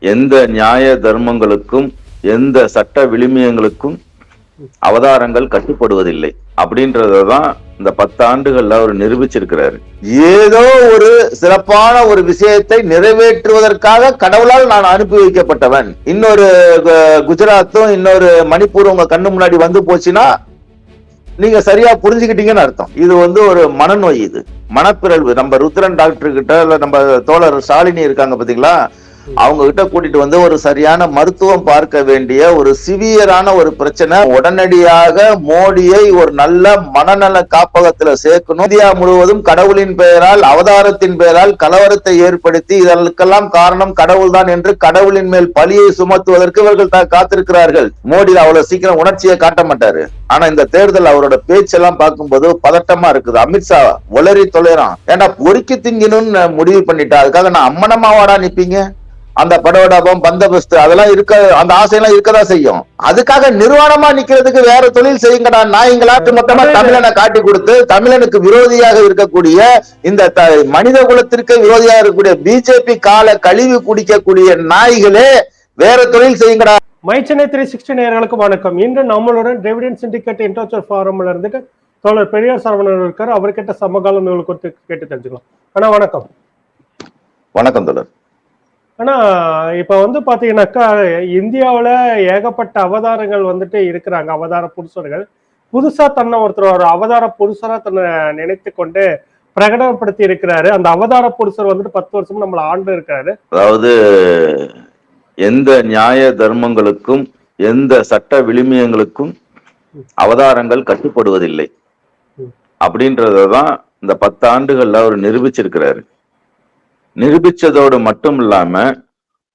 எந்த நியாய தர்மங்களுக்கும் எந்த சட்ட விளிமியங்களுக்கும் அவதாரங்கள் கட்டுப்படுவதில்லை. அப்படின்றதான் இந்த பத்து ஆண்டுகள்ல அவர் நிரூபிச்சிருக்கிறாரு. ஏதோ ஒரு சிறப்பான ஒரு விஷயத்தை நிறைவேற்றுவதற்காக கடவுளால் நான் அனுப்பி வைக்கப்பட்டவன். இன்னொரு கு- குஜராத்தும் இன்னொரு மணிப்பூர் உங்க கண்ணு முன்னாடி வந்து போச்சுன்னா நீங்க சரியா புரிஞ்சுக்கிட்டீங்கன்னு அர்த்தம். இது வந்து ஒரு மனநோய் இது. மனப்பிறழ்வு. நம்ம ருத்ரன் டாக்டர் கிட்ட இல்ல நம்ம தோழர் ஷாலினி இருக்காங்க பாத்தீங்களா? அவங்க கிட்ட கூட்டிட்டு வந்து ஒரு சரியான மருத்துவம் பார்க்க வேண்டிய ஒரு சிவியரான ஒரு பிரச்சனை. உடனடியாக மோடியை ஒரு நல்ல மனநல காப்பகத்துல சேர்க்கணும். இந்தியா முழுவதும் கடவுளின் பெயரால் அவதாரத்தின் பெயரால் கலவரத்தை ஏற்படுத்தி இதற்கெல்லாம் காரணம் கடவுள் தான் என்று கடவுளின் மேல் பழியை சுமத்துவதற்கு இவர்கள் காத்திருக்கிறார்கள். மோடி அவ்வளவு சீக்கிரம் உணர்ச்சியை காட்ட மாட்டாரு. ஆனா இந்த தேர்தல் அவரோட பேச்செல்லாம் பார்க்கும்போது பதட்டமா இருக்குது. அமித்ஷா ஒளரி தொலைறான். ஏன்டா பொறுக்கி திங்கணும்னு முடிவு பண்ணிட்டா? அதுக்காக நான் அம்மனமாவாடா நிப்பீங்க? அந்த படவடாபம் பந்தபஸ்து அதெல்லாம் இருக்க அந்த ஆசையெல்லாம் இருக்கதான் செய்யும். அதுக்காக நிர்வாணமா நிக்கிறதுக்கு வேற தொழில் செய்யுங்கடா நாய்ங்களாட்டு மொத்தமா தமிழனை காட்டி கொடுத்து தமிழனுக்கு விரோதியாக இருக்கக்கூடிய இந்த மனித குலத்திற்கு விரோதியாக இருக்கக்கூடிய பிஜேபி கால கழிவு குடிக்கக்கூடிய நாய்களே வேற தொழில் செய்யுங்கடா. மை சென்னை த்ரீ சிக்ஸ்டி நேயர்களுக்கு வணக்கம். இன்று நம்மளுடன் டிவிடெண்ட் சிண்டிகேட் இன்டர்ச்சர் ஃபாரம்ல இருந்துட்டு தோழர் பெரியார் சரவணன் இருக்காரு. அவர்கிட்ட சமகால நூல் குறித்து கேட்டு தெரிஞ்சுக்கலாம். ஆனா வணக்கம். வணக்கம் தொடர் ஆனா இப்ப வந்து பாத்தீங்கன்னாக்கா இந்தியாவுல ஏகப்பட்ட அவதாரங்கள் வந்துட்டு இருக்கிறாங்க. அவதார புருஷர்கள். புதுசா தன்னை ஒருத்தர் ஒரு அவதார புருஷரா தன்னை நினைத்து கொண்டு பிரகடனப்படுத்தி இருக்கிறாரு. அந்த அவதார புருஷர் வந்துட்டு பத்து வருஷம் நம்மள ஆண்டு இருக்காரு. அதாவது எந்த நியாய தர்மங்களுக்கும் எந்த சட்ட விழுமியங்களுக்கும் அவதாரங்கள் கட்டுப்படுவதில்லை. அப்படின்றதான் இந்த பத்து ஆண்டுகள்ல அவர் நிரூபிச்சிருக்கிறாரு. நிரூபிச்சதோடு மட்டும் இல்லாம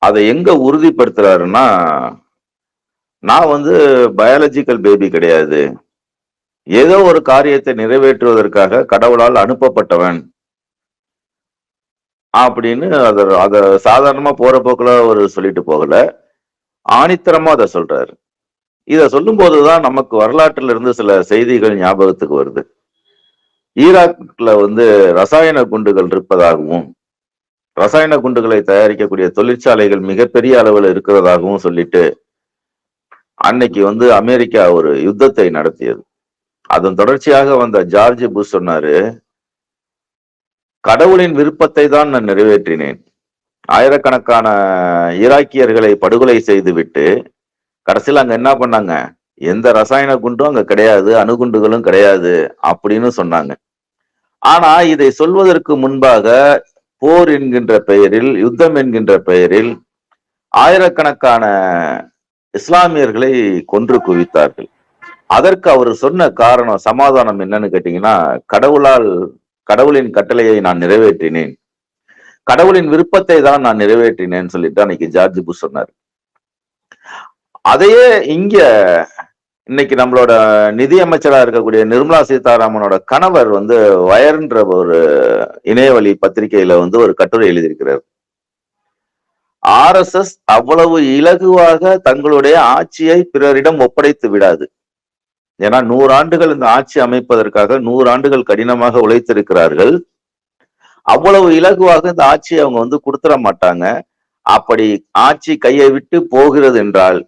அதை எங்க உறுதிப்படுத்துறாருன்னா நான் வந்து பயாலஜிக்கல் பேபி கிடையாது. ஏதோ ஒரு காரியத்தை நிறைவேற்றுவதற்காக கடவுளால் அனுப்பப்பட்டவன். அப்படின்னு அத அதை சாதாரணமா போற போக்குல ஒரு சொல்லிட்டு போகல. ஆணித்தரமா அதை சொல்றாரு. இதை சொல்லும் போதுதான் நமக்கு வரலாற்றுல இருந்து சில செய்திகள் ஞாபகத்துக்கு வருது. ஈராக்ல வந்து ரசாயன குண்டுகள் இருப்பதாகவும் ரசாயன குண்டுகளை தயாரிக்கக்கூடிய தொழிற்சாலைகள் மிகப்பெரிய அளவில் இருக்கிறதாகவும் சொல்லிட்டு அன்னைக்கு வந்து அமெரிக்கா ஒரு யுத்தத்தை நடத்தியது. அதன் தொடர்ச்சியாக வந்த ஜார்ஜ் புஷ் சொன்னாரு கடவுளின் விருப்பத்தை தான் நான் நிறைவேற்றினேன். ஆயிரக்கணக்கான ஈராக்கியர்களை படுகொலை செய்துவிட்டு கடைசியில் அங்க என்ன பண்ணாங்க? எந்த ரசாயன குண்டும் அங்க கிடையாது அணுகுண்டுகளும் கிடையாது அப்படின்னு சொன்னாங்க. ஆனா இதை சொல்வதற்கு முன்பாக போர் என்கின்ற பெயரில் யுத்தம் என்கின்ற பெயரில் ஆயிரக்கணக்கான இஸ்லாமியர்களை கொன்று குவித்தார்கள். அதற்கு அவர் சொன்ன காரணம் சமாதானம் என்னன்னு கேட்டீங்கன்னா கடவுளால் கடவுளின் கட்டளையை நான் நிறைவேற்றினேன். கடவுளின் விருப்பத்தை தான் நான் நிறைவேற்றினேன்னு சொல்லிட்டு அன்னைக்கு ஜார்ஜ் புஷ் சொன்னார். அதையே இங்க இன்னைக்கு நம்மளோட நிதியமைச்சராக இருக்கக்கூடிய நிர்மலா சீதாராமனோட கணவர் வந்து வயர்ன்ற ஒரு இணையவழி பத்திரிகையில வந்து ஒரு கட்டுரை எழுதியிருக்கிறார். ஆர்எஸ்எஸ் அவ்வளவு இலகுவாக தங்களுடைய ஆட்சியை பிறரிடம் ஒப்படைத்து விடாது. ஏன்னா நூறாண்டுகள் இந்த ஆட்சி அமைப்பதற்காக நூறாண்டுகள் கடினமாக உழைத்திருக்கிறார்கள். அவ்வளவு இலகுவாக இந்த ஆட்சியை அவங்க வந்து கொடுத்துட மாட்டாங்க. அப்படி ஆட்சி கையை விட்டு போகிறது என்றால்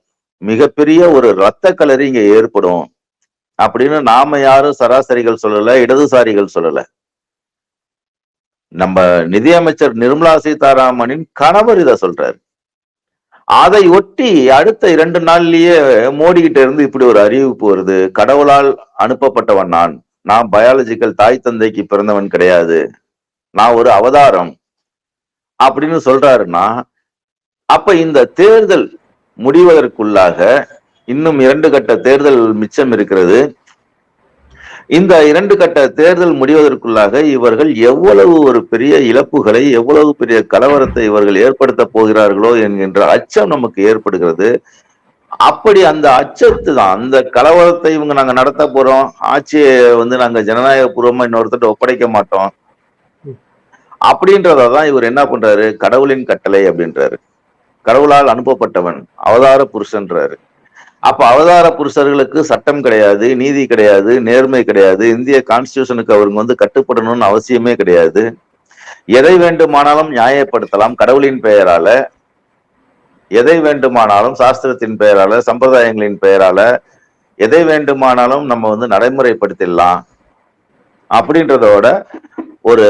மிகப்பெரிய ஒரு ரத்த கலரி இங்க ஏற்படும். அப்படின்னு நாம யாரும் சராசரிகள் சொல்லல இடதுசாரிகள் சொல்லல. நம்ம நிதியமைச்சர் நிர்மலா சீதாராமனின் கணவர் இத சொல்றாரு. அதை ஒட்டி அடுத்த இரண்டு நாள்லயே மோடி கிட்ட இருந்து இப்படி ஒரு அறிவிப்பு வருது. கடவுளால் அனுப்பப்பட்டவன் நான். நான் பயாலஜிக்கல் தாய் தந்தைக்கு பிறந்தவன் கிடையாது. நான் ஒரு அவதாரம். அப்படின்னு சொல்றாருன்னா அப்ப இந்த தேர்தல் முடிவதற்குள்ளாக இன்னும் இரண்டு கட்ட தேர்தல் மிச்சம் இருக்கிறது. இந்த இரண்டு கட்ட தேர்தல் முடிவதற்குள்ளாக இவர்கள் எவ்வளவு ஒரு பெரிய இழப்புகளை எவ்வளவு பெரிய கலவரத்தை இவர்கள் ஏற்படுத்த போகிறார்களோ என்கின்ற அச்சம் நமக்கு ஏற்படுகிறது. அப்படி அந்த அச்சத்து தான் அந்த கலவரத்தை இவங்க நாங்க நடத்த போறோம் ஆட்சியை வந்து நாங்க ஜனநாயக பூர்வமா இன்னொருத்தட்ட ஒப்படைக்க மாட்டோம். அப்படின்றதான் இவர் என்ன பண்றாரு? கடவுளின் கட்டளை அப்படின்றாரு. கடவுளால் அனுப்பப்பட்டவன் அவதார புருஷன்றாரு. அப்ப அவதார புருஷர்களுக்கு சட்டம் கிடையாது நீதி கிடையாது நேர்மை கிடையாது இந்திய கான்ஸ்டியூஷனுக்கு அவங்க வந்து கட்டுப்படணும்னு அவசியமே கிடையாது. எதை வேண்டுமானாலும் நியாயப்படுத்தலாம் கடவுளின் பெயரால எதை வேண்டுமானாலும் சாஸ்திரத்தின் பெயரால சம்பிரதாயங்களின் பெயரால எதை வேண்டுமானாலும் நம்ம வந்து நடைமுறைப்படுத்திடலாம். அப்படின்றதோட ஒரு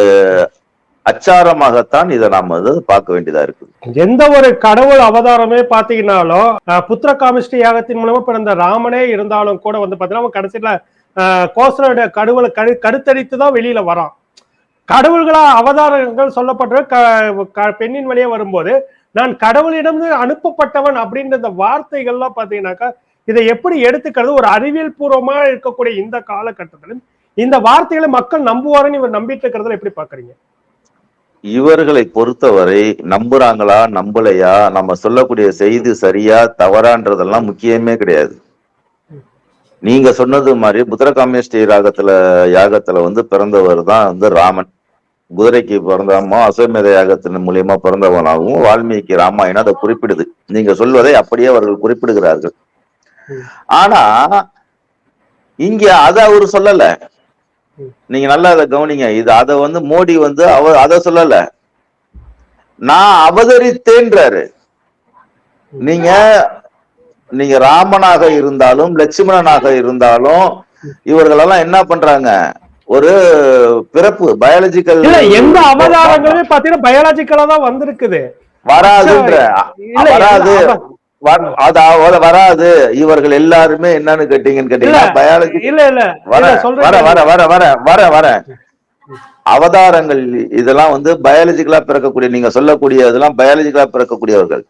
அச்சாரமாகத்தான் இதை நாம் வந்து பார்க்க வேண்டியதா இருக்குது. எந்த ஒரு கடவுள் அவதாரமே பாத்தீங்கன்னாலும் புத்திர காமிஷ்டி யாகத்தின் மூலமா பிறந்த ராமனே இருந்தாலும் கூட வந்து பாத்தீங்கன்னா அவன் கடைசியில அஹ், கோசலோட கடவுளை கரு கருத்தரித்து தான் வெளியில வரான். கடவுள்களா அவதாரங்கள் சொல்லப்பட்ட க- க- பெண்ணின் வழியே வரும்போது நான் கடவுளிடம் அனுப்பப்பட்டவன் அப்படின்ற இந்த வார்த்தைகள்லாம் பாத்தீங்கன்னாக்கா இதை எப்படி எடுத்துக்கிறது? ஒரு அறிவியல் பூர்வமா இருக்கக்கூடிய இந்த காலகட்டத்திலும் இந்த வார்த்தைகளை மக்கள் நம்புவாருன்னு இவர் நம்பிட்டு இருக்கிறதுல எப்படி பாக்குறீங்க இவர்களை பொறுத்தவரை நம்புறாங்களா நம்பலையா? நம்ம சொல்லக்கூடிய செய்தி சரியா தவறான்றதெல்லாம் முக்கியமே கிடையாது. நீங்க சொன்னது மாதிரி புத்திரகாமேஷ்டி ராகத்துல யாகத்துல வந்து பிறந்தவர் தான் வந்து ராமன். குதிரைக்கு பிறந்தவமோ அஸ்வமேத யாகத்தின் மூலியமா பிறந்தவனாகவும் வால்மீகி ராமாயணம் அதை குறிப்பிடுது. நீங்க சொல்வதை அப்படியே அவர்கள் குறிப்பிடுகிறார்கள். ஆனா இங்க அதை அவர் சொல்லல. நீங்க நல்லா அதை கவனிங்க. இது அதை வந்து மோடி வந்து அவ அதை சொல்லல. நான் அவதரித்தேன்றாரு. நீங்க நீங்க ராமனாக இருந்தாலும் லட்சுமணனாக இருந்தாலும் இவர்களெல்லாம் என்ன பண்றாங்க? ஒரு பிறப்பு பயாலஜிக்கல் எந்த அவதாரங்களுமே பாத்தீங்கன்னா பயாலஜிக்கலா தான் வந்திருக்குது. வராதுன்ற வராது. அது வராது. இவர்கள் எல்லாருமே என்னன்னு கேட்டீங்கன்னு கேட்டீங்கன்னா இல்ல, பயாலஜி இல்ல இல்ல. வர வர வர வர வர வர வர. அவதாரங்கள் இதெல்லாம் வந்து பயாலஜிக்கலா பிறக்கக்கூடிய நீங்க சொல்லக்கூடிய இதெல்லாம் பயாலஜிக்கலா பிறக்கக்கூடியவர்கள்.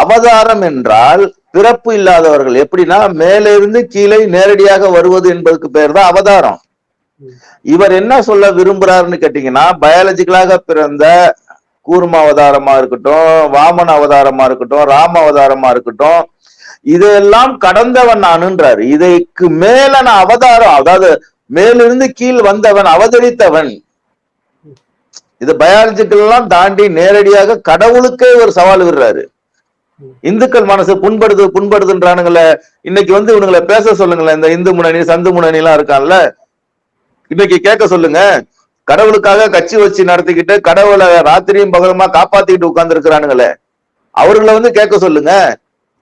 அவதாரம் என்றால் பிறப்பு இல்லாதவர்கள். எப்படின்னா மேலே இருந்து கீழே நேரடியாக வருவது என்பதுக்கு பேர் தான் அவதாரம். இவர் என்ன சொல்ல விரும்புறாருன்னு கேட்டீங்கன்னா பயாலஜிக்கலாக பிறந்த கூர்ம அவதாரமா இருக்கட்டும் வாமன அவதாரமா இருக்கட்டும் ராம அவதாரமா இருக்கட்டும் இதையெல்லாம் கடந்தவன் நானுன்றாரு. இதைக்கு மேல நான் அவதாரம் அதாவது மேலிருந்து கீழ் வந்தவன் அவதரித்தவன். இது பயாலஜிக்கல் எல்லாம் தாண்டி நேரடியாக கடவுளுக்கே ஒரு சவால் விடுறாரு. இந்துக்கள் மனசு புண்படுது புண்படுதுன்றானுங்கள. இன்னைக்கு வந்து இவனுங்களை பேச சொல்லுங்களேன். இந்த இந்து முன்னணி சந்து முன்னணி எல்லாம் இருக்கான்ல. இன்னைக்கு கேட்க சொல்லுங்க. கடவுளுக்காக கட்சி வச்சு நடத்திக்கிட்டு கடவுளை ராத்திரியும் பகலுமா காப்பாத்திக்கிட்டு உட்கார்ந்து இருக்கிறானுங்களே அவர்களை வந்து கேட்க சொல்லுங்க.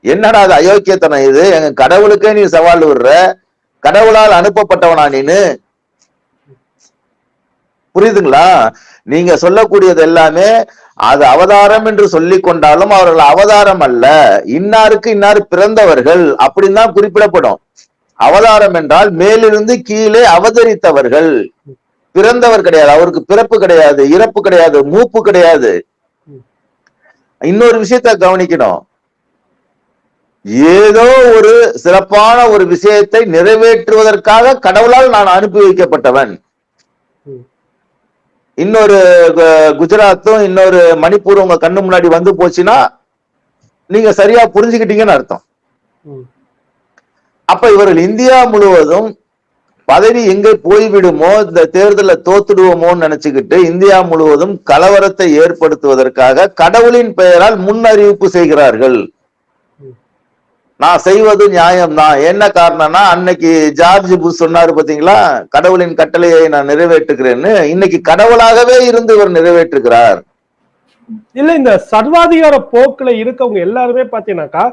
என்னடா அது அயோக்கியத்தனம் இது? எங்க கடவுளுக்கே நீ சவால் விடுற. கடவுளால் அனுப்பப்பட்டவனா நீனு? புரியுதுங்களா? நீங்க சொல்லக்கூடியது எல்லாமே அது அவதாரம் என்று சொல்லிக் கொண்டாலும் அவர்கள் அவதாரம் அல்ல. இன்னாருக்கு இன்னார் பிறந்தவர்கள் அப்படின்னு தான் குறிப்பிடப்படும். அவதாரம் என்றால் மேலிருந்து கீழே அவதரித்தவர்கள். பிறந்தவர் கிடையாது அவருக்கு பிறப்பு கிடையாது இறப்பு கிடையாது மூப்பு கிடையாது இன்னொரு விஷயத்த கவனிக்கணும் ஏதோ ஒரு சிறப்பான ஒரு விஷயத்தை நிறைவேற்றுவதற்காக கடவுளால் நான் அனுப்பி வைக்கப்பட்டவன். இன்னொரு குஜராத்தும் இன்னொரு மணிப்பூர் உங்க கண்ணு முன்னாடி வந்து போச்சுன்னா நீங்க சரியா புரிஞ்சுக்கிட்டீங்கன்னு அர்த்தம். அப்ப இவர்கள் இந்தியா முழுவதும் பதவி எங்க போய்விடுமோ இந்த தேர்தலை தோத்துடுவோமோன்னு நினைச்சுக்கிட்டு இந்தியா முழுவதும் கலவரத்தை ஏற்படுத்துவதற்காக கடவுளின் பெயரால் முன் அறிவிப்பு செய்கிறார்கள். நான் செய்வது நியாயம்தான். என்ன காரணம்னா அன்னைக்கு ஜார்ஜ் புஷ் சொன்னாரு பாத்தீங்களா? கடவுளின் கட்டளையை நான் நிறைவேற்றுகிறேன்னு. இன்னைக்கு கடவுளாகவே இருந்து இவர் நிறைவேற்றுகிறார். இல்ல இந்த சர்வாதிகார போக்குல இருக்கவங்க எல்லாருமே பாத்தீங்கன்னாக்கா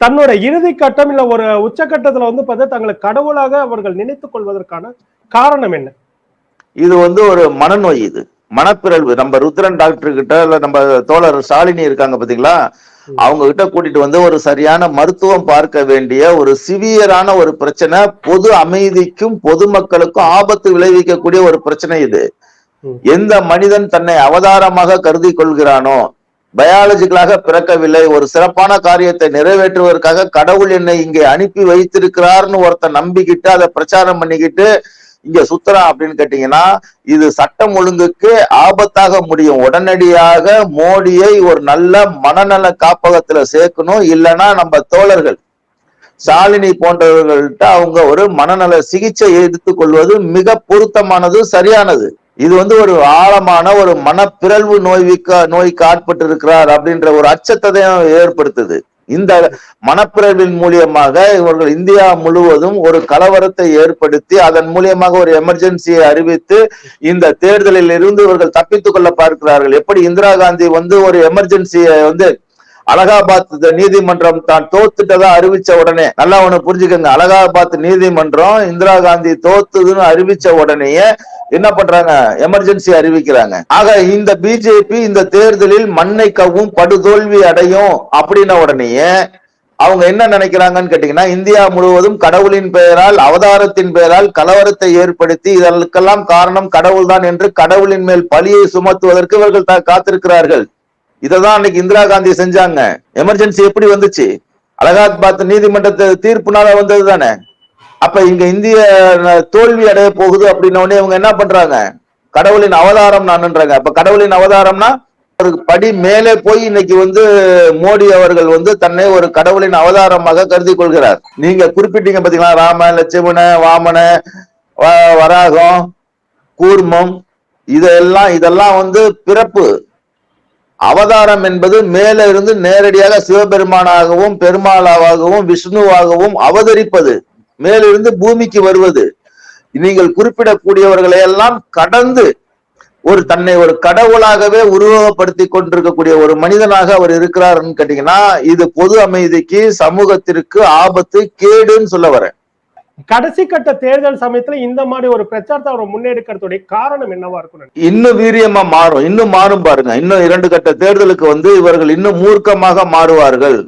தன்னோட இறுதி கட்டம் இல்ல ஒரு உச்சகட்டத்துல வந்து பார்த்தா தங்களை கடவுளாக அவர்கள் நினைத்துக் கொள்வதற்கான காரணம் என்ன? இது வந்து ஒரு மனநோய் இது. மனப்பிறழ்வு. நம்ம ருத்ரன் டாக்டர் கிட்ட இல்ல நம்ம தோழர் சாலினி இருக்காங்க பாத்தீங்களா? அவங்க கிட்ட கூட்டிட்டு வந்து ஒரு சரியான மருத்துவம் பார்க்க வேண்டிய ஒரு சிவியரான ஒரு பிரச்சனை பொது அமைதிக்கும் பொதுமக்களுக்கும் ஆபத்து விளைவிக்கக்கூடிய ஒரு பிரச்சனை இது. எந்த மனிதன் தன்னை அவதாரமாக கருதி கொள்கிறானோ பயாலஜிக்கலாக பிறக்கவில்லை. ஒரு சிறப்பான காரியத்தை நிறைவேற்றுவதற்காக கடவுள் என்னை இங்கே அனுப்பி வைத்திருக்கிறார்னு ஒருத்தன் நம்பிக்கிட்டு அதை பிரச்சாரம் பண்ணிக்கிட்டு இங்க சுத்துறான் அப்படின்னு கேட்டீங்கன்னா இது சட்டம் ஒழுங்குக்கு ஆபத்தாக முடியும். உடனடியாக மோடியை ஒரு நல்ல மனநல காப்பகத்துல சேர்க்கணும். இல்லைன்னா நம்ம தோழர்கள் சாலினி போன்றவர்கள்ட்ட அவங்க ஒரு மனநல சிகிச்சை எடுத்துக் கொள்வது மிக பொருத்தமானது சரியானது. இது வந்து ஒரு ஆழமான ஒரு மனப்பிறழ்வு நோய்விக்க நோய்க்கு ஆட்பட்டு இருக்கிறார் அப்படின்ற ஒரு அச்சத்தை ஏற்படுத்துது. இந்த மனப்பிறழ்வின் மூலியமாக இவர்கள் இந்தியா முழுவதும் ஒரு கலவரத்தை ஏற்படுத்தி அதன் மூலியமாக ஒரு எமர்ஜென்சியை அறிவித்து இந்த தேர்தலில் இருந்து இவர்கள் தப்பித்துக் கொள்ள பார்க்கிறார்கள். எப்படி இந்திரா காந்தி வந்து ஒரு எமர்ஜென்சியை வந்து அலகாபாத் நீதிமன்றம் தான் தோத்துட்டதா அறிவிச்ச உடனே நல்லா ஒண்ணு புரிஞ்சுக்கோங்க. அலகாபாத் நீதிமன்றம் இந்திரா காந்தி தோத்துதுன்னு அறிவிச்ச உடனேயே என்ன பண்றாங்க? எமர்ஜென்சி அறிவிக்கிறாங்க. ஆக இந்த பிஜேபி இந்த தேர்தலில் மண்ணை கவும் படுதோல்வி அடையும் அப்படின்ன உடனேயே அவங்க என்ன நினைக்கிறாங்கன்னு கேட்டீங்கன்னா இந்தியா முழுவதும் கடவுளின் பெயரால் அவதாரத்தின் பெயரால் கலவரத்தை ஏற்படுத்தி இதற்கெல்லாம் காரணம் கடவுள்தான் என்று கடவுளின் மேல் பழியை சுமத்துவதற்கு இவர்கள் காத்திருக்கிறார்கள். இதை இததான் அன்னைக்கு இந்திரா காந்தி செஞ்சாங்க. எமர்ஜென்சி எப்படி வந்துச்சு? அலகாபாத் நீதிமன்றத்து தீர்ப்புனால வந்தது தானே அப்ப இங்க இந்திய தோல்வி அடைய போகுது அப்படின்ன இவங்க என்ன பண்றாங்க? கடவுளின் அவதாரம் நான்ன்றாங்க அப்ப கடவுளின் அவதாரம்னா ஒரு படி மேலே போய் இன்னைக்கு வந்து மோடி அவர்கள் வந்து தன்னை ஒரு கடவுளின் அவதாரமாக கருதி கொள்கிறார். நீங்க குறிப்பிட்டீங்க பாத்தீங்களா? ராம லட்சுமண வாமன வ- வராகம் கூர்மம் இதெல்லாம் இதெல்லாம் வந்து பிறப்பு. அவதாரம் என்பது மேல இருந்து நேரடியாக சிவபெருமானாகவும் பெருமாளாகவும் விஷ்ணுவாகவும் அவதரிப்பது. மேலிருந்து பூமிக்கு வருவது. நீங்கள் குறிப்பிடக்கூடியவர்களை எல்லாம் கடந்து ஒரு தன்னை ஒரு கடவுளாகவே உருவகப்படுத்தி கொண்டிருக்கக்கூடிய ஒரு மனிதனாக அவர் இருக்கிறாருன்னு கேட்டீங்கன்னா இது பொது அமைதிக்கு சமூகத்திற்கு ஆபத்து கேடுன்னு சொல்ல வரேன். கடைசி கட்ட தேர்தல் சமயத்துல இந்த மாதிரி ஒரு பிரச்சாரத்தை அவர் முன்னெடுக்கிறதுடைய காரணம் என்னவா இருக்கும் இன்னும் வீரியமா மாறும். இன்னும் மாறும் பாருங்க. இன்னும் இரண்டு கட்ட தேர்தலுக்கு வந்து இவர்கள் இன்னும் மூர்க்கமாக மாறுவார்கள்.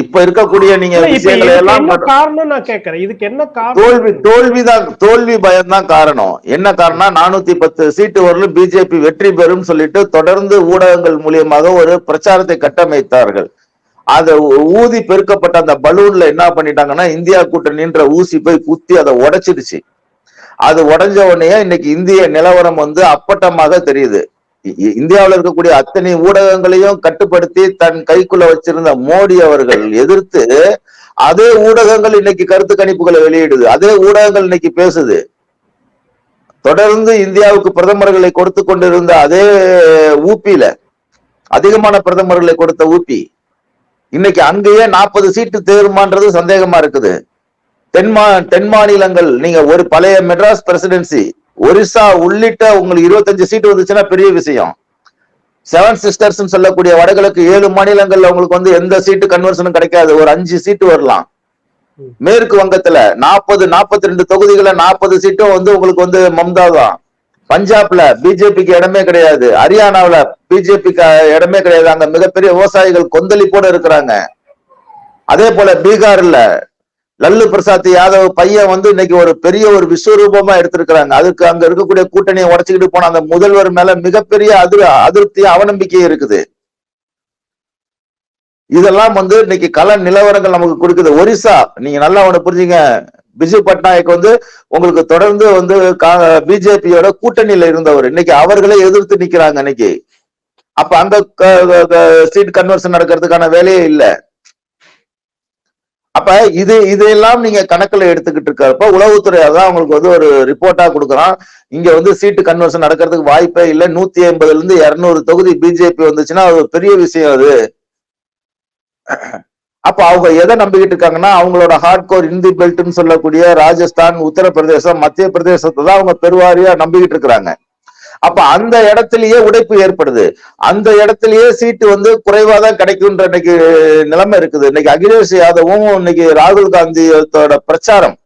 இப்ப இருக்கக்கூடிய நீங்க விஷயங்களை எல்லாம் காரணம் நான் கேட்கறேன். இதுக்கு என்ன தோல்வி காரணம் தோல்விதான் தோல்வி பயம்தான் காரணம். என்ன காரணம் நானூத்தி பத்து சீட்டு வரலும் பிஜேபி வெற்றி பெறும் சொல்லிட்டு தொடர்ந்து ஊடகங்கள் மூலியமாக ஒரு பிரச்சாரத்தை கட்டமைத்தார்கள். அதை ஊதி பெருக்கப்பட்ட அந்த பலூன்ல என்ன பண்ணிட்டாங்கன்னா இந்தியா கூட்டணின்ற ஊசி போய் குத்தி அதை உடைச்சிடுச்சு அது உடஞ்ச உடனே இன்னைக்கு இந்திய நிலவரம் வந்து அப்பட்டமாக தெரியுது இந்தியாவில் இருக்கக்கூடிய அத்தனை ஊடகங்களையும் கட்டுப்படுத்தி தன் கைக்குள்ள வச்சிருந்த மோடி அவர்கள் எதிர்த்து அதே ஊடகங்கள் இன்னைக்கு கருத்து கணிப்புகளை வெளியிடுது அதே ஊடகங்கள் இன்னைக்கு பேசுது தொடர்ந்து இந்தியாவுக்கு பிரதமர்களை கொடுத்து கொண்டிருந்த அதே ஊபியில அதிகமான பிரதமர்களை கொடுத்த ஊபி இன்னைக்கு அங்கேயே நாற்பது சீட்டு தேருமான்றது சந்தேகமா இருக்குது. தென்மா தென் மாநிலங்கள் நீங்க ஒரு பழைய மெட்ராஸ் பிரசிடென்சி ஒரிசா உள்ளிட்ட உங்களுக்கு இருபத்தஞ்சு சீட்டு வந்துச்சுன்னா பெரிய விஷயம். செவன் சிஸ்டர்ஸ் சொல்லக்கூடிய வடகிழக்கு ஏழு மாநிலங்கள்ல உங்களுக்கு வந்து எந்த சீட்டு கன்வர்ஷனும் கிடைக்காது. ஒரு அஞ்சு சீட்டு வரலாம். மேற்கு வங்கத்துல நாற்பது நாற்பத்தி ரெண்டு தொகுதிகள நாற்பது சீட்டும் வந்து உங்களுக்கு வந்து மம்தா தான். பஞ்சாப்ல பிஜேபிக்கு இடமே கிடையாது. ஹரியானாவுல பிஜேபிக்கு இடமே கிடையாது. அங்க மிகப்பெரிய விவசாயிகள் கொந்தளிப்போட இருக்கிறாங்க. அதே போல பீகார்ல லல்லு பிரசாத் யாதவ் பையன் வந்து இன்னைக்கு ஒரு பெரிய ஒரு விஸ்வரூபமா எடுத்திருக்கிறாங்க. அதுக்கு அங்க இருக்கக்கூடிய கூட்டணியை உடச்சுக்கிட்டு போன அந்த முதல்வர் மேல மிகப்பெரிய அதிர் அதிருப்தி அவநம்பிக்கை இருக்குது. இதெல்லாம் வந்து இன்னைக்கு கல நிலவரங்கள் நமக்கு கொடுக்குது. ஒரிசா நீங்க நல்லா ஒண்ணு புரிஞ்சுங்க. பிஜு பட்நாயக் வந்து உங்களுக்கு தொடர்ந்து வந்து பிஜேபியோட கூட்டணியில இருந்தவர். இன்னைக்கு அவர்களே எதிர்த்து நிக்கிறாங்க இன்னைக்கு. அப்ப அங்க சீட் கன்வர்ஷன் நடக்கிறதுக்கான வேலையே இல்லை. அப்ப இது இதையெல்லாம் நீங்க கணக்குல எடுத்துக்கிட்டு இருக்கப்ப உளவுத்துறை அதான் உங்களுக்கு வந்து ஒரு ரிப்போர்ட்டா கொடுக்குறான். இங்க வந்து சீட்டு கன்வர்ஷன் நடக்கிறதுக்கு வாய்ப்பே இல்லை. நூத்தி ஐம்பதுல இருந்து இருநூறு தொகுதி பிஜேபி வந்துச்சுன்னா அது ஒரு பெரிய விஷயம் அது. அப்ப அவங்க எதை நம்பிக்கிட்டு இருக்காங்கன்னா அவங்களோட ஹார்ட்கோர் இந்தி பெல்ட்னு சொல்லக்கூடிய ராஜஸ்தான் உத்தரப்பிரதேசம் மத்திய பிரதேசத்தை தான் அவங்க பெருவாரியா நம்பிக்கிட்டு இருக்கிறாங்க. அப்ப அந்த இடத்திலேயே உடைப்பு ஏற்படுது. அந்த இடத்திலேயே சீட்டு வந்து குறைவா தான் கிடைக்கும்ன்ற இன்னைக்கு நிலைமை இருக்குது. இன்னைக்கு அகிலேஷ் யாதவும் இன்னைக்கு ராகுல் காந்தியோட பிரச்சாரம்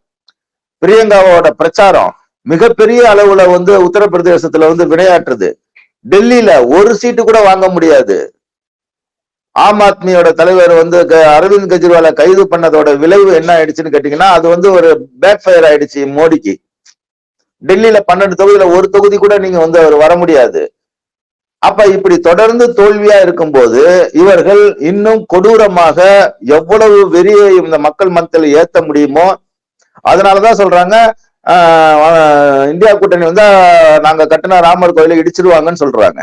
பிரியங்காவோட பிரச்சாரம் மிகப்பெரிய அளவுல வந்து உத்தரப்பிரதேசத்துல வந்து விளையாட்டுறது. டெல்லியில ஒரு சீட்டு கூட வாங்க முடியாது. ஆம் ஆத்மியோட தலைவர் வந்து க- அரவிந்த் கெஜ்ரிவாலை கைது பண்ணதோட விளைவு என்ன ஆயிடுச்சுன்னு கேட்டீங்கன்னா அது வந்து ஒரு பேக் ஃபயர் ஆயிடுச்சு மோடிக்கு. டெல்லியில பன்னெண்டு தொகுதியில ஒரு தொகுதி கூட நீங்க வந்து அவர் வர முடியாது. அப்ப இப்படி தொடர்ந்து தோல்வியா இருக்கும்போது இவர்கள் இன்னும் கொடூரமாக எவ்வளவு வெறியை இந்த மக்கள் மனத்தில் ஏத்த முடியுமோ அதனாலதான் சொல்றாங்க ஆஹ் இந்தியா கூட்டணி வந்தா நாங்க கட்டின ராமர் கோயிலை இடிச்சிருவாங்கன்னு சொல்றாங்க.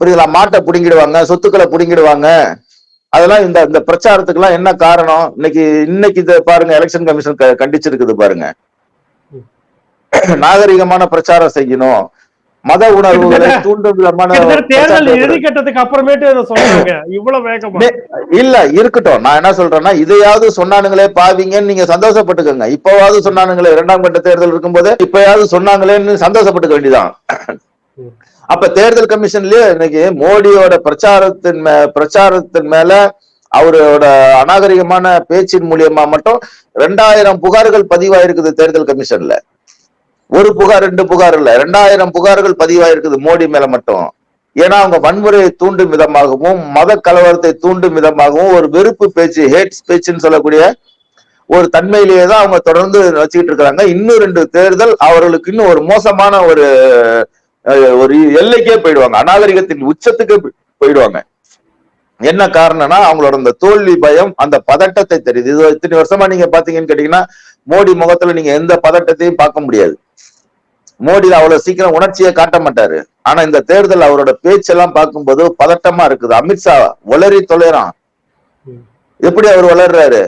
புரியுதுங்களா? மாட்டை புடுங்கிடுவாங்க சொத்துக்களை புடுங்கிடுவாங்க. அதெல்லாம் இந்த இந்த பிரச்சாரத்துக்கு எல்லாம் என்ன காரணம்? இன்னைக்கு இன்னைக்கு இதை பாருங்க எலெக்ஷன் கமிஷன் கண்டிச்சிருக்குது பாருங்க. நாகரிகமான பிரச்சாரம் செய்யணும். மத உணர்வுகளை தூண்டும் விதமான கிட்டத்தட்ட தேர்தல் பிரச்சாரம் இறுதி கட்டத்துக்கு அப்புறமேட்டு இல்ல இருக்கட்டும். நான் என்ன சொல்றேன்னா இதையாவது சொன்னானுங்களே பாவீங்கன்னு நீங்க சந்தோஷப்பட்டுக்கோங்க. இப்பவாவது சொன்னானுங்களே இரண்டாம் கட்ட தேர்தல் இருக்கும்போது இப்பயாவது சொன்னாங்களேன்னு சந்தோஷப்பட்டுக்க வேண்டியதான் அப்ப தேர்தல் கமிஷன்லயே இன்னைக்கு மோடியோட பிரச்சாரத்தின் மே பிரச்சாரத்தின் மேல அவரோட அநாகரிகமான பேச்சின் மூலியமா மட்டும் ரெண்டாயிரம் புகார்கள் பதிவாயிருக்குது தேர்தல் கமிஷன்ல. ஒரு புகார் ரெண்டு புகார் இல்ல. ரெண்டாயிரம் புகார்கள் பதிவாயிருக்குது மோடி மேல மட்டும். ஏன்னா அவங்க வன்முறையை தூண்டும் விதமாகவும் மத கலவரத்தை தூண்டும் விதமாகவும் ஒரு வெறுப்பு பேச்சு ஹேட் பேச்சுன்னு சொல்லக்கூடிய ஒரு தன்மையிலேயே தான் அவங்க தொடர்ந்து வச்சுக்கிட்டு இருக்கிறாங்க இன்னும் ரெண்டு தேர்தல் அவர்களுக்கு இன்னும் ஒரு மோசமான ஒரு ஒரு எல்லைக்கே போயிடுவாங்க. அநாகரிகத்தின் உச்சத்துக்கு போயிடுவாங்க. என்ன காரணம்னா அவங்களோட அந்த தோல்வி பயம் அந்த பதட்டத்தை தெரியுது. இது இத்தனை வருஷமா நீங்க பாத்தீங்கன்னு கேட்டீங்கன்னா மோடி முகத்துல நீங்க எந்த பதட்டத்தையும் பார்க்க முடியாது. மோடி அவ்வளவு சீக்கிரம் உணர்ச்சியை காட்ட மாட்டாரு. ஆனா இந்த தேர்தல் அவரோட பேச்செல்லாம் பார்க்கும்போது பதட்டமா இருக்குது. அமித்ஷா வளரி தொலைறான். எப்படி அவர் வளர்றாரு?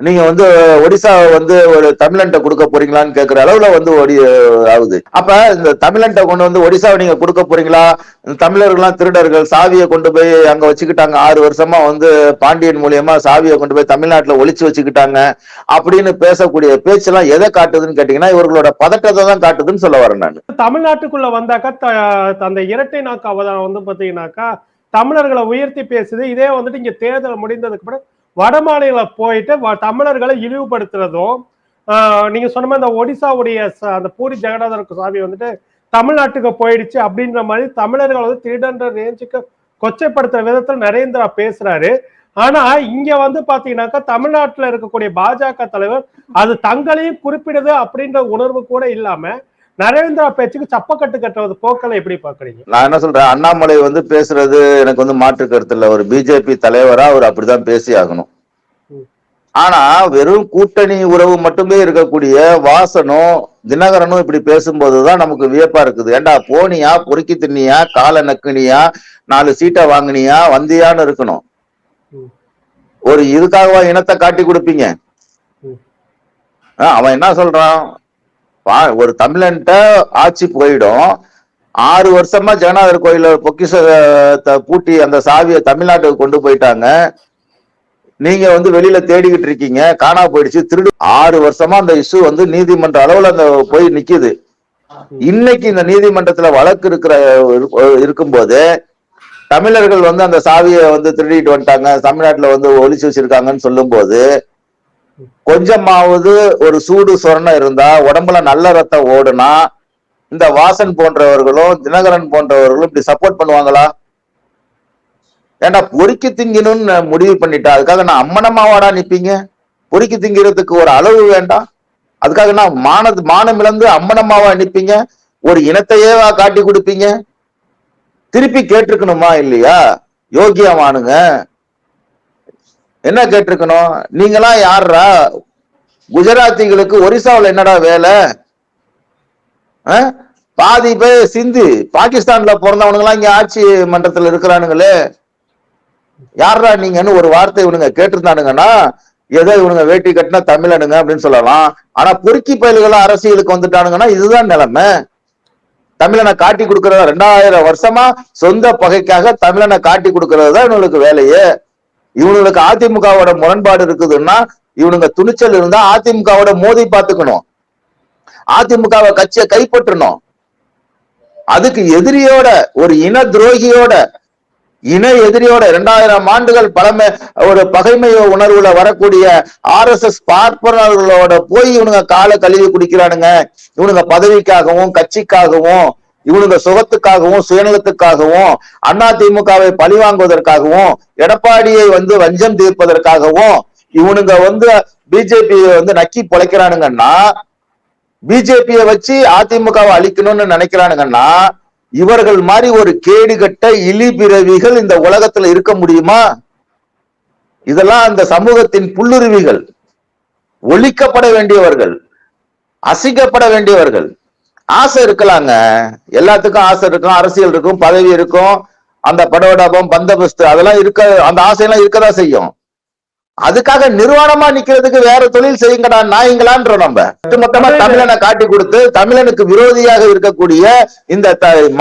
நீங்க வந்து ஒடிசா வந்து ஒரு தமிழன்ட்ட கொடுக்க போறீங்களான்னு கேக்குற அளவுல வந்து ஒடி ஆகுது. அப்ப இந்த தமிழன்ட்ட கொண்டு வந்து ஒடிசாவை நீங்க கொடுக்க போறீங்களா? தமிழர்கள்லாம் திருடர்கள் சாவியை கொண்டு போய் அங்க வச்சுக்கிட்டாங்க. ஆறு வருஷமா வந்து பாண்டியன் மூலியமா சாவியை கொண்டு போய் தமிழ்நாட்டுல ஒழிச்சு வச்சுக்கிட்டாங்க. அப்படின்னு பேசக்கூடிய பேச்செல்லாம் எதை காட்டுதுன்னு கேட்டீங்கன்னா இவர்களோட பதட்டத்தை தான் காட்டுதுன்னு சொல்ல வரேன் நான். தமிழ்நாட்டுக்குள்ள வந்தாக்கா த- அந்த இரட்டை நாக்கு அவதாரம் வந்து பாத்தீங்கன்னாக்கா தமிழர்களை உயர்த்தி பேசுது. இதே வந்துட்டு இங்க தேர்தல் முடிந்ததுக்கு பிறகு வட மாநில போயிட்டு வ- தமிழர்களை இழிவுபடுத்துறதும் நீங்க சொன்ன மாதிரி இந்த ஒடிசாவுடைய ச- அந்த பூரி ஜெகநாதருக்கு சாமி வந்துட்டு தமிழ்நாட்டுக்கு போயிடுச்சு அப்படின்ற மாதிரி தமிழர்கள் வந்து திருடன்ற ரேஞ்சுக்கு கொச்சைப்படுத்துற விதத்துல நரேந்திரா பேசுறாரு. ஆனா இங்க வந்து பாத்தீங்கன்னாக்கா தமிழ்நாட்டுல இருக்கக்கூடிய பாஜக தலைவர் அது தங்களையும் குறிப்பிடுது அப்படின்ற உணர்வு கூட இல்லாம நரேந்திரா பேச்சுக்கு சப்பக்கட்டு கட்டுறது போக்களை எப்படி பாக்குறீங்க நான் என்ன சொல்றேன்? அண்ணாமலை வந்து பேசுறது எனக்கு வந்து மாற்று கருத்து இல்ல. ஒரு பிஜேபி தலைவரா அவர் அப்படிதான் பேசி ஆகணும். ஆனா வெறும் கூட்டணி உறவு மட்டுமே இருக்கக்கூடிய வாசனும் தினகரனும் இப்படி பேசும்போதுதான் நமக்கு வியப்பா இருக்குது. ஏண்டா போனியா பொறுக்கி தின்னியா காலை நக்குனியா நாலு சீட்டை வாங்குனியா வந்தியான்னு இருக்கணும். ஒரு இதுக்காகவா இனத்தை காட்டி கொடுப்பீங்க? அவன் என்ன சொல்றான்? ஒரு தமிழன்ட்ட ஆட்சி போயிடும். ஆறு வருஷமா ஜெகநாதர் கோயில பொக்கிஷத்தை பூட்டி அந்த சாவியை தமிழ்நாட்டுக்கு கொண்டு போயிட்டாங்க. நீங்க வந்து வெளியில தேடிக்கிட்டு இருக்கீங்க. காணா போயிடுச்சு. திருடு ஆறு வருஷமா அந்த இஷ்யூ வந்து நீதிமன்ற அளவுல அந்த போய் நிக்குது. இன்னைக்கு இந்த நீதிமன்றத்துல வழக்கு இருக்கிற இரு- இருக்கும்போது தமிழர்கள் வந்து அந்த சாவியை வந்து திருடிட்டு வந்துட்டாங்க. தமிழ்நாட்டுல வந்து ஒழிச்சு வச்சிருக்காங்கன்னு சொல்லும்போது கொஞ்சமாவது ஒரு சூடு சொரணம் இருந்தா உடம்புல நல்ல ரத்தம் ஓடுனா இந்த வாசன் போன்றவர்களும் தினகரன் போன்றவர்களும் இப்படி சப்போர்ட் பண்ணுவாங்களா? ஏன்டா பொறுக்கி திங்கணும்னு நான் முடிவு பண்ணிட்டா அதுக்காக நான் அம்மனமாவாடா நிப்பீங்க? பொறுக்கி திங்கிறதுக்கு ஒரு அளவு வேண்டாம் அதுக்காக நான் மான மானம் இழந்து அம்மனமாவா நிப்பீங்க? ஒரு இனத்தையேவா காட்டி கொடுப்பீங்க? திருப்பி கேட்டிருக்கணுமா இல்லையா? யோகியமானுங்க. என்ன கேட்டிருக்கணும்? நீங்களாம் யாருடா குஜராத்திகளுக்கு ஒரிசாவில் என்னடா வேலை? ஆ? பாதி பேர் சிந்து. பாகிஸ்தான்ல பிறந்தவனுங்களாம் இங்க ஆட்சி மன்றத்தில் இருக்கிறானுங்களே? யாரா நீங்கன்னு ஒரு வார்த்தை இவனுங்க கேட்டிருந்தானுங்கன்னா ஏதோ இவனுங்க வேட்டி கட்டினா தமிழனுங்க அப்படின்னு சொல்லலாம். ஆனா பொறுக்கி பயல்களா அரசியலுக்கு வந்துட்டானுங்கன்னா இதுதான் நிலைமை. தமிழனை காட்டி கொடுக்கறதா ரெண்டாயிரம் வருஷமா சொந்த பகைக்காக தமிழனை காட்டி கொடுக்கறது தான் இவங்களுக்கு வேலையே. இவனுங்களுக்கு அதிமுகவோட முரண்பாடு இருக்குதுன்னா இவனுங்க துணிச்சல் இருந்தா அதிமுகவோட மோதி பார்த்துக்கணும். அதிமுகவை கட்சியை கைப்பற்றணும். அதுக்கு எதிரியோட ஒரு இன துரோகியோட இன எதிரியோட இரண்டாயிரம் ஆண்டுகள் பழமை ஒரு பகைமை உணர்வுல வரக்கூடிய ஆர் எஸ் எஸ் பார்ப்பனர்களோட போய் இவனுங்க காலை கழுவி குடிக்கிறானுங்க. இவனுங்க பதவிக்காகவும் கட்சிக்காகவும் இவனுங்க சுகத்துக்காகவும் சுயநலத்துக்காகவும் அண்ணா திமுகவை பழி வாங்குவதற்காகவும் எடப்பாடியை வந்து வஞ்சம் தீர்ப்பதற்காகவும் இவனுங்க வந்து பிஜேபியை வந்து நக்கி பொழைக்கிறானுங்கன்னா பிஜேபியை வச்சு அதிமுகவை அழிக்கணும்னு நினைக்கிறானுங்கன்னா இவர்கள் மாதிரி ஒரு கேடுகட்ட இழி பிறவிகள் இந்த உலகத்துல இருக்க முடியுமா? இதெல்லாம் அந்த சமூகத்தின் புல்லுருவிகள். ஒழிக்கப்பட வேண்டியவர்கள் அசிக்கப்பட வேண்டியவர்கள். ஆசை இருக்கலாங்க. எல்லாத்துக்கும் ஆசை இருக்கும் அரசியல் இருக்கும் பதவி இருக்கும் அந்த படோடாபம் பந்தபஸ்து அதெல்லாம் இருக்க அந்த ஆசையெல்லாம் இருக்கதான் செய்யும். அதுக்காக நிர்வாணமா நிக்கிறதுக்கு வேற தொழில் செய்யுங்கடா நாயங்களான்றோம் நம்ம. ஒட்டுமொத்தமா தமிழனை காட்டி கொடுத்து தமிழனுக்கு விரோதியாக இருக்கக்கூடிய இந்த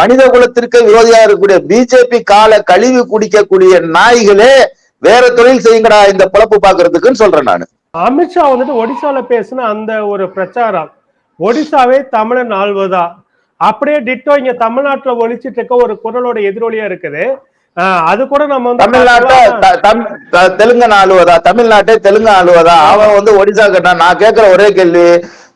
மனித குலத்திற்கு விரோதியாக இருக்கக்கூடிய பிஜேபி கால கழிவு குடிக்கக்கூடிய நாய்களே வேற தொழில் செய்யுங்கடா இந்த பொழப்பு பாக்குறதுக்குன்னு சொல்றேன் நானு. அமித்ஷா வந்துட்டு ஒடிசால பேசின அந்த ஒரு பிரச்சாரம் ஒடிசாவே தமிழன் ஆள்வதா? அப்படியே டிட்டோ இங்க தமிழ்நாட்டுல ஒழிச்சிட்டு இருக்க ஒரு குரலோட எதிரொலியா இருக்குது. அது கூட நம்ம வந்து தமிழ்நாட்டை தெலுங்கன் ஆளுவதா? தமிழ்நாட்டை தெலுங்கு ஆளுவதா? அவன் வந்து ஒடிசா கட்டா நான் கேட்கிற ஒரே கேள்வி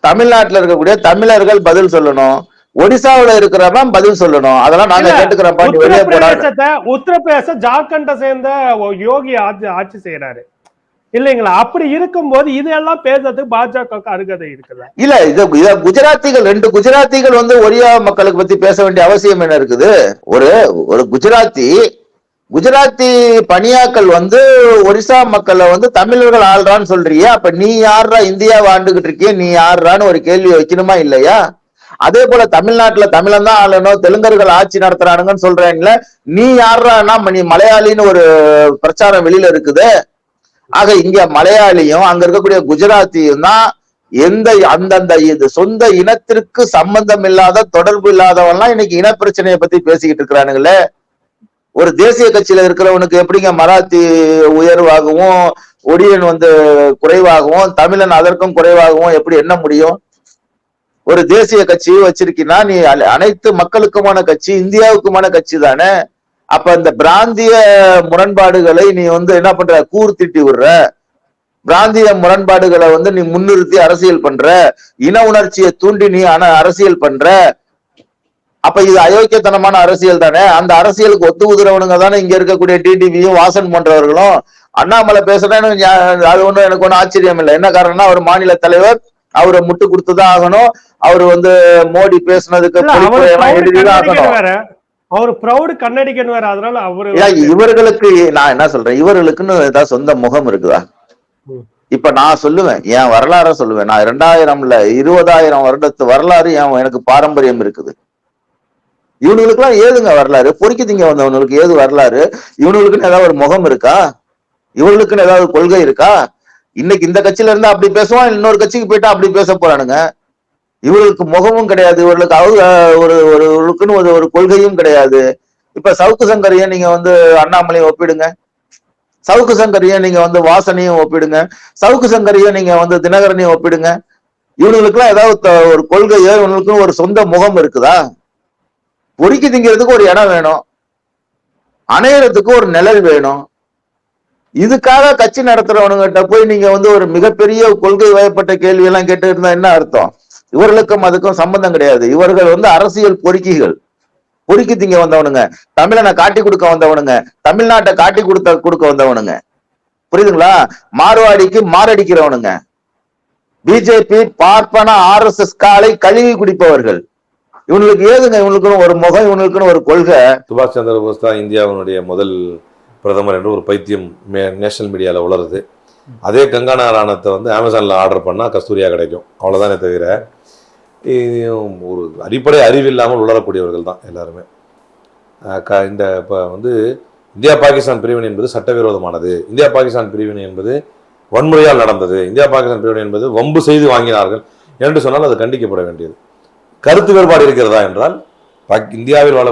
தமிழ்நாட்டுல இருக்கக்கூடிய தமிழர்கள் பதில் சொல்லணும். ஒடிசாவுல இருக்கிறவன் பதில் சொல்லணும். அதெல்லாம் நாங்க கேட்டுக்கிறோம் உத்தரப்பிரதேசத்தை உத்தரப்பிரதேச ஜார்க்கண்ட சேர்ந்த யோகி ஆட்சி ஆட்சி செய்யறாரு இல்லைங்களா? அப்படி இருக்கும்போது இதெல்லாம் பேசுறதுக்கு பாஜக அருகதை இருக்குல்ல? இல்ல இது இத குஜராத்திகள் ரெண்டு குஜராத்திகள் வந்து ஒரியா மக்களுக்கு பத்தி பேச வேண்டிய அவசியம் என்ன இருக்குது? ஒரு ஒரு குஜராத்தி குஜராத்தி பணியாக்கள் வந்து ஒரிசா மக்களை வந்து தமிழர்கள் ஆள்றான்னு சொல்றியே. அப்ப நீ யாரா இந்தியாவை ஆண்டுகிட்டு இருக்கிய. நீ யாருறான்னு ஒரு கேள்வி வைக்கணுமா இல்லையா? அதே போல தமிழ்நாட்டுல தமிழன் தான் ஆளணும். தெலுங்கர்கள் ஆட்சி நடத்துறானுங்கன்னு சொல்றேன்ல நீ யாருறான்னா? நீ மலையாளின்னு ஒரு பிரச்சாரம் வெளியில இருக்குது. ஆக இங்க மலையாளியும் அங்க இருக்கக்கூடிய குஜராத்தியும் தான் எந்த அந்தந்த இது சொந்த இனத்திற்கு சம்பந்தம் இல்லாத தொடர்பு இல்லாதவன்லாம் இன்னைக்கு இன பிரச்சனையை பத்தி பேசிக்கிட்டு இருக்கிறானுங்களே. ஒரு தேசிய கட்சியில இருக்கிறவனுக்கு எப்படிங்க மராத்தி உயர்வாகவும் ஒடியன் வந்து குறைவாகவும் தமிழன் அதற்கும் குறைவாகவும் எப்படி என்ன முடியும்? ஒரு தேசிய கட்சி வச்சிருக்கீன்னா நீ அனைத்து மக்களுக்குமான கட்சி இந்தியாவுக்குமான கட்சி தானே? அப்ப இந்த பிராந்திய முரண்பாடுகளை நீ வந்து என்ன பண்ற? கூர்த்திட்டி விடுற. பிராந்திய முரண்பாடுகளை வந்து நீ முன்னிறுத்தி அரசியல் பண்ற. இன உணர்ச்சியை தூண்டி நீ ஆன அரசியல் பண்ற. அப்ப இது அயோக்கியத்தனமான அரசியல் தானே? அந்த அரசியலுக்கு ஒத்து உதுறவனுங்க தானே இங்க இருக்கக்கூடிய டிடிவியும் வாசன் போன்றவர்களும். அண்ணாமலை பேசுறேன்னு ஞா- அது ஒண்ணும் எனக்கு ஒன்றும் ஆச்சரியம் இல்லை. என்ன காரணம்னா அவர் மாநில தலைவர். அவரை முட்டு கொடுத்துதான் ஆகணும். அவர் வந்து மோடி பேசுனதுக்கு எழுதிதான் ஆகணும். அவர் ப்ரௌடு கன்னடிகன் வேற அதனால அவரு இவர்களுக்கு நான் என்ன சொல்றேன்? இவர்களுக்குன்னு ஏதாவது சொந்த முகம் இருக்குதா. இப்ப நான் சொல்லுவேன் என் வரலாற சொல்லுவேன். நான் இரண்டாயிரம்ல இருபதாயிரம் வருடத்து வரலாறு என் எனக்கு பாரம்பரியம் இருக்குது. இவனுங்களுக்கு எல்லாம் ஏதுங்க வரலாறு? பொறுக்கி திங்க வந்தவனுக்கு ஏது வரலாறு? இவனுங்களுக்குன்னு ஏதாவது ஒரு முகம் இருக்கா? இவங்களுக்குன்னு ஏதாவது கொள்கை இருக்கா? இன்னைக்கு இந்த கட்சியில இருந்தா அப்படி பேசுவான் இன்னொரு கட்சிக்கு போயிட்டா அப்படி பேச போறானுங்க. இவர்களுக்கு முகமும் கிடையாது இவர்களுக்கு அவங்க ஒரு ஒரு இவர்களுக்குன்னு ஒரு ஒரு கொள்கையும் கிடையாது. இப்ப சவுக்கு சங்கரைய நீங்க வந்து அண்ணாமலையும் ஒப்பிடுங்க. சவுக்கு சங்கரையும் நீங்க வந்து வாசனையும் ஒப்பிடுங்க. சவுக்கு சங்கரையும் நீங்க வந்து தினகரனையும் ஒப்பிடுங்க. இவனுங்களுக்குலாம் ஏதாவது ஒரு கொள்கையோ இவனுக்கும் ஒரு சொந்த முகம் இருக்குதா? பொறுக்கி திங்கிறதுக்கு ஒரு இடம் வேணும். அணையறதுக்கு ஒரு நிழல் வேணும். இதுக்காக கட்சி நடத்துறவனுங்கிட்ட போய் நீங்க வந்து ஒரு மிகப்பெரிய கொள்கை வயப்பட்ட கேள்வி எல்லாம் கேட்டு இருந்தா என்ன அர்த்தம்? இவர்களுக்கும் அதுக்கும் சம்பந்தம் கிடையாது. இவர்கள் வந்து அரசியல் பொறுக்கிகள். பொறுக்கி திங்க வந்தவனுங்க. தமிழனை காட்டி கொடுக்க வந்தவனுங்க. தமிழ்நாட்டை காட்டி கொடுத்த கொடுக்க வந்தவனுங்க. புரியுதுங்களா? மார்வாடிக்கு மாரடிக்கிறவனுங்க. பிஜேபி பார்ப்பன ஆர் எஸ் எஸ் காலை கழுவி குடிப்பவர்கள். இவனுக்கு ஏதுங்க? இவனுக்குன்னு ஒரு முகம் இவனுக்குன்னு ஒரு கொள்கை. சுபாஷ் சந்திர போஸ் தான் இந்தியாவினுடைய முதல் பிரதமர் என்று ஒரு பைத்தியம் மே- நேஷனல் மீடியாவில் உளருது. அதே கங்கானா ராணத்தை வந்து அமேசானில் ஆர்டர் பண்ணால் கஸ்தூரியா கிடைக்கும். அவ்வளோதானே தவிர ஒரு அடிப்படை அறிவு இல்லாமல் உளரக்கூடியவர்கள் தான் எல்லாருமே. க இந்த இப்போ வந்து இந்தியா பாகிஸ்தான் பிரிவினை என்பது சட்டவிரோதமானது. இந்தியா பாகிஸ்தான் பிரிவினை என்பது வன்முறையால் நடந்தது. இந்தியா பாகிஸ்தான் பிரிவினை என்பது வம்பு செய்து வாங்கினார்கள். என்று சொன்னால் அது கண்டிக்கப்பட வேண்டியது. கருத்து வேறுபாடு இருக்கிறதா என்றால் பாக்- இந்தியாவில் வாழ